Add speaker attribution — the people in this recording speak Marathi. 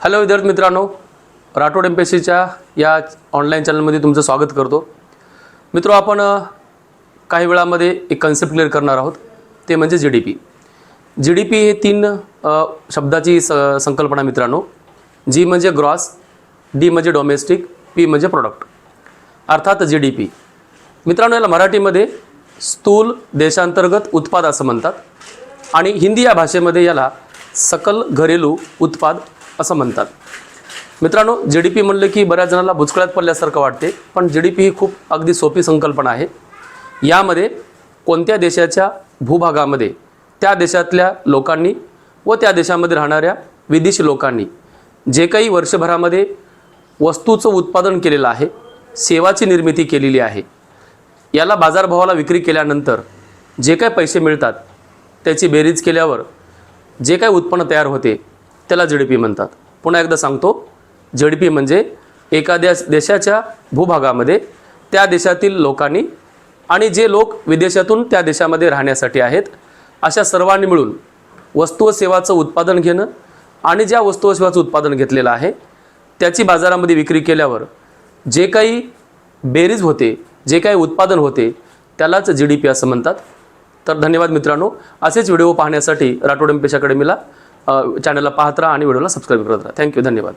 Speaker 1: हॅलो विद्यार्थी मित्रांनो. राठोड एम पी एस सीच्या या ऑनलाईन चॅनलमध्ये तुमचं स्वागत करतो. मित्रो आपण काही वेळामध्ये एक कन्सेप्ट क्लिअर करणार आहोत. ते म्हणजे G D P G D P हे तीन शब्दाची स संकल्पना मित्रांनो. जी म्हणजे ग्रॉस डी म्हणजे डोमेस्टिक पी म्हणजे प्रोडक्ट अर्थात जी डी पी मित्रांनो याला मराठीमध्ये स्थूल देशांतर्गत उत्पाद असं म्हणतात. आणि हिंदी या भाषेमध्ये याला सकल घरेलू उत्पाद असं म्हणतात. मित्रांनो जी डी पी म्हणलं की बऱ्याच जणांना भुचकळ्यात पडल्यासारखं वाटते पण जी डी पी ही खूप अगदी सोपी संकल्पना आहे. यामध्ये कोणत्या देशाच्या भूभागामध्ये त्या देशातल्या लोकांनी व त्या देशामध्ये राहणाऱ्या विदेशी लोकांनी जे काही वर्षभरामध्ये वस्तूचं उत्पादन केलेलं आहे सेवाची निर्मिती केलेली आहे याला बाजारभावाला विक्री केल्यानंतर जे काय पैसे मिळतात त्याची बेरीज केल्यावर जे काय उत्पन्न तयार होते त्याला जी डी पी म्हणतात. पुन्हा एकदा सांगतो जी डी पी म्हणजे एखाद्या देशाच्या भूभागामध्ये त्या देशातील लोकांनी आणि जे लोक विदेशातून त्या देशामध्ये राहण्यासाठी आहेत अशा सर्वांनी मिळून वस्तू व सेवाचं उत्पादन घेणं आणि ज्या वस्तू व सेवाचं उत्पादन घेतलेलं आहे त्याची बाजारामध्ये विक्री केल्यावर जे काही बेरीज होते जे काही उत्पादन होते त्यालाच जी डी पी असं म्हणतात. तर धन्यवाद मित्रांनो असेच व्हिडिओ पाहण्यासाठी राठोड एम पेशाकडे मिला. चॅनलला पाहत राहा आणि व्हिडिओला सबस्क्राईब करत राहा. थँक्यू धन्यवाद.